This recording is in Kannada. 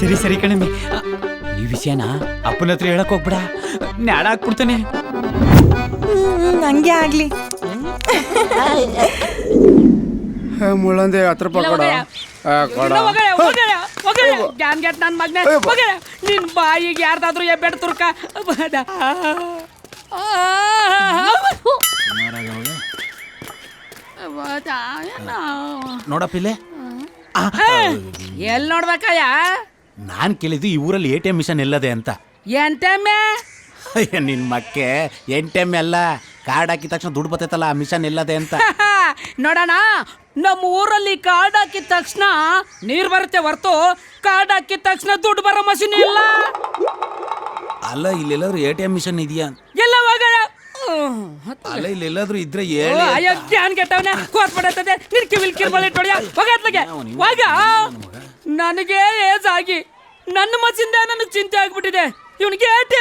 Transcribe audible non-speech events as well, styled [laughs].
ಸರಿ ಸರಿ ಕಣಮ್ಮಿ. ಈ ವಿಷಯನ ಅಪ್ಪನ ಹತ್ರ ಹೇಳಕ್ ಹೋಗ್ಬಿಡ. ನಾಡ ಹಾಕ್ಬಿಡ್ತಾನೆ. ನಂಗೆ ಹಂಗೆ ಆಗ್ಲಿ. ಮುಳ್ಳಂದೆ ಹತ್ತು ರೂಪಾಯಿ ಕೊಡ. ಆ, ಕೊಡ. ಗ್ಯಾನ್ ಗೆಟ್ ನನ್ ಮಗ್ನೆ. ಹೋಗೆ ನಿನ್ ಬಾಯಿಗೆ ಯಾರ್ದಾದ್ರೂ ಎಬ್ಬೆಡ್ ತುರ್ಕ. ಬಡ. ಆ, ಬಡ, ಏನೋ. ನೋಡಪ್ಪಿಲೆ ಎಲ್ ನೋಡ್ಬೇಕಯ್ಯ ನಾನ್ ಕೇಳಿದ್ದು ಈ ಊರಲ್ಲಿ ಎ ಟಿ ಎಂ ಮಿಷನ್ ಇಲ್ಲದೆ ಅಂತ. ನಿನ್ ಅಯ್ಯ, ನಿನ್ ಮಕ್ಕೆ. ಎಂ ಎಲ್ಲ ಕಾರ್ಡ್ ಹಾಕಿದ ತಕ್ಷಣ ದುಡ್ಡು ಬರ್ತೈತಲ್ಲ ಆ ಮಿಷನ್ ಇಲ್ಲದೆ ಅಂತ. [laughs] ನೋಡೋಣ ನಮ್ಮ ಊರಲ್ಲಿ ಕಾರ್ಡ್ ಹಾಕಿದ ತಕ್ಷಣ ನೀರ್ ಬರುತ್ತೆ ಹೊರತು. ಕಾರ್ಡ್ ಹಾಕಿದ ತಕ್ಷಣ ದುಡ್ಡು ಬರೋ ಮಷೀನ್ ಇಲ್ಲ. ಅಲ್ಲ ಇಲ್ಲೆಲ್ಲಾದ್ರೂ ಎ ಟಿ ಎಂ ಮಿಷನ್ ಇದೆಯಾ? ಎಲ್ಲ ಹೋಗಯ್ಯ. ಅಲ್ಲ ಇಲ್ಲೆಲ್ಲಾದ್ರೂ ಇದ್ರೆ ಹೇಳಿ ಅಯ್ಯೋ ಜ್ಞಾನ್ ಕೆಟ್ಟವನೆ. ಕೋತ್ ಪಡತ್ತದೆ ನಿನ್ ಕಿವಿಲ್ ಕಿರ್ಬಲ್ ಇಟ್ಟೊಡಿಯ ಹೋಗತ್ಲಗೆ ಹೋಗ ನನಗೆ ಏಜ್ ಆಗಿ ನನ್ನ ಮಸಿಂದ ನನಗೆ ಚಿಂತೆ ಆಗ್ಬಿಟ್ಟಿದೆ. ಇವನಿಗೆ ಎ ಟಿ